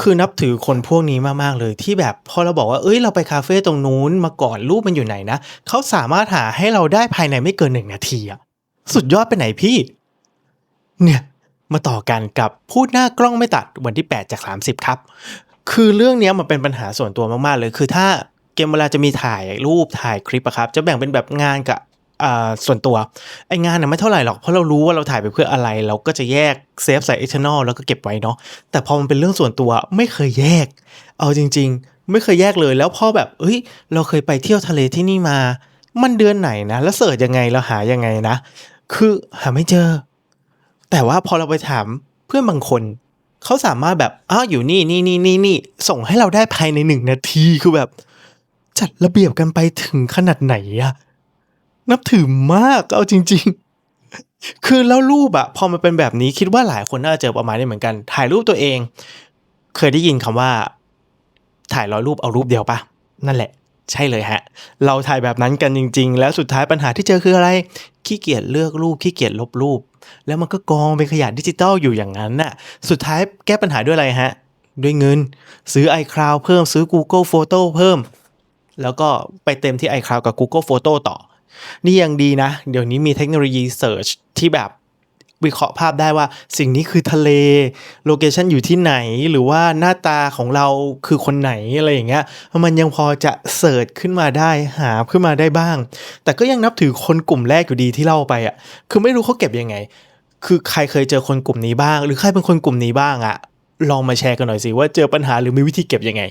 คือนับถือคนพวกนี้มาก ๆ เลยที่แบบพอเราบอกว่า เอ้ย เราไปคาเฟ่ตรงนู้นมาก่อนรูปมันอยู่ไหนนะ เขาสามารถหาให้เราได้ภายในไม่เกิน1นาทีอะสุดยอดไปไหนพี่ เนี่ย มาต่อกันกับพูดหน้ากล้องไม่ตัดวันที่ 8 จาก 30 ครับ คือเรื่องเนี้ยมันเป็นปัญหาส่วนตัวมาก ๆ เลย คือถ้าเกมเวลาจะมีถ่ายรูปถ่ายคลิปอะครับ จะแบ่งเป็นแบบงานกับ ส่วนตัวไองานน่ะไม่เท่าไหร่หรอกเพราะเรารู้ว่าเราถ่ายไปเพื่ออะไร เราก็จะแยกเซฟใส่ external แล้วก็เก็บไว้เนาะแต่พอมันเป็นเรื่องส่วนตัวไม่เคยแยก เอาจริง ๆ ไม่เคยแยกเลยแล้วพอแบบเฮ้ย เราเคยไปเที่ยวทะเลที่นี่มา มันเดือนไหนนะ แล้วเสิร์ชยังไงเราหายังไงนะ คือหาไม่เจอ แต่ว่าพอเราไปถามเพื่อนบางคนเขาสามารถแบบอ้าวอยู่นี่นี่นี่นี่นี่ส่งให้เราได้ภายใน1นาทีคือแบบ จัดระเบียบกันไปถึงขนาดไหนอะ นับถือมากเอาจริง ๆ คือแล้วรูปอะพอมันเป็นแบบนี้คิดว่าหลายคนน่าจะเจอประมาณนี้เหมือนกัน ถ่ายรูปตัวเอง เคยได้ยินคำว่า ถ่าย100รูปเอารูปเดียวปล่า?นั่นแหละ ใช่เลยครับเราถ่ายแบบนั้นกันจริง ๆ แล้วสุดท้ายปัญหาที่เจอคืออะไร ขี้เกียจเลือกรูปขี้เกียจลบรูป แล้วมันก็กองเป็นขยะดิจิทัลอยู่อย่างงั้นน่ะ สุดท้ายแก้ปัญหาด้วยอะไรครับด้วยเงิน ซื้อ iCloud เพิ่มซื้อ Google Photo เพิ่ม แล้วก็ไปเต็มที่ iCloud กับ Google Photo ต่อ นี่ยังดีนะ เดี๋ยวนี้มีเทคโนโลยีเซิร์ชที่แบบวิเคราะห์ภาพได้ว่าสิ่งนี้คือทะเล โลเคชันอยู่ที่ไหน หรือว่าหน้าตาของเราคือคนไหนอะไรอย่างเงี้ย มันยังพอจะเซิร์ชขึ้นมาได้หาขึ้นมาได้บ้าง แต่ก็ยังนับถือคนกลุ่มแรกอยู่ดีที่เล่าไปอะคือไม่รู้เขาเก็บยังไง คือใครเคยเจอคนกลุ่มนี้บ้าง หรือใครเป็นคนกลุ่มนี้บ้างอะ ลองมาแชร์กันหน่อยสิว่าเจอปัญหาหรือมีวิธีเก็บยังไง